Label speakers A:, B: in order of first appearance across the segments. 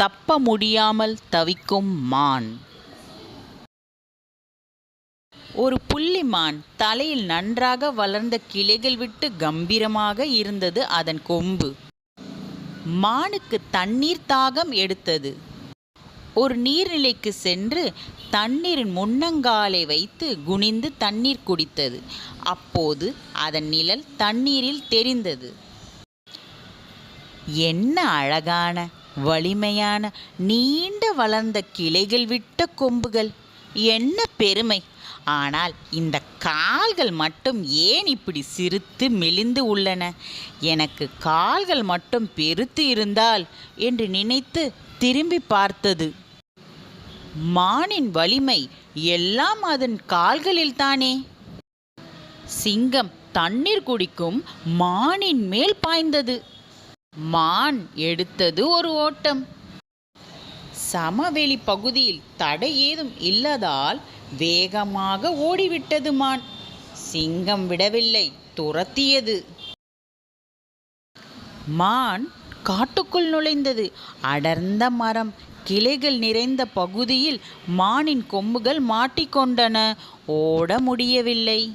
A: தப்ப முடியாமல் தவிக்கும் மான். ஒரு புள்ளிமான் தலையில் நன்றாக வளர்ந்த கிளைகள் விட்டு கம்பீரமாக இருந்தது அதன் கொம்பு. மானுக்கு தண்ணீர் தாகம் எடுத்தது. ஒரு நீர்நிலைக்கு சென்று தண்ணீரின் முன்னங்காலை வைத்து குனிந்து தண்ணீர் குடித்தது. அப்போது அதன் நிழல் தண்ணீரில் தெரிந்தது. என்ன அழகான வலிமையான நீண்ட வளர்ந்த கிளைகள் விட்ட கொம்புகள். என்ன பெருமை. ஆனால் இந்த கால்கள் மட்டும் ஏன் இப்படி சிரித்து மெலிந்து உள்ளன. எனக்கு கால்கள் மட்டும் பெருத்து இருந்தால் என்று நினைத்து திரும்பி பார்த்தது. மானின் வலிமை எல்லாம் அதன் கால்களில்தானே சிங்கம் தண்ணீர் குடிக்கும் மானின் மேல் பாய்ந்தது. மான் எடுத்தது ஒரு ஓட்டம். சமவெளி பகுதியில் தடை ஏதும் இல்லாதால் வேகமாக ஓடிவிட்டது மான். சிங்கம் விடவில்லை துரத்தியது. மான் காட்டுக்குள் நுழைந்தது. அடர்ந்த மரம் கிளைகள் நிறைந்த பகுதியில் மானின் கொம்புகள் மாட்டிக்கொண்டன ஓட முடியவில்லை.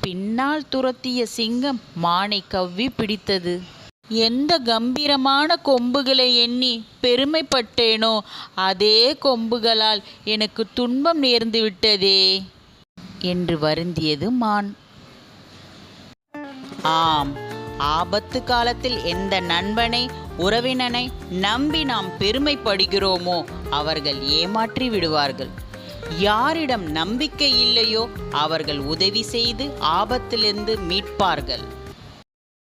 A: பின்னால் துரத்திய சிங்கம் மானை கவ்வி பிடித்தது. எந்த கம்பீரமான கொம்புகளை எண்ணி பெருமைப்பட்டேனோ அதே கொம்புகளால் எனக்கு துன்பம் நேர்ந்து விட்டதே என்று வருந்தியது மான். ஆம் ஆபத்து காலத்தில் எந்த நண்பனை உறவினனை நம்பி நாம் பெருமைப்படுகிறோமோ அவர்கள் ஏமாற்றி விடுவார்கள். யாரிடம் நம்பிக்கை இல்லையோ அவர்கள் உதவி செய்து ஆபத்திலிருந்து மீட்பார்கள்.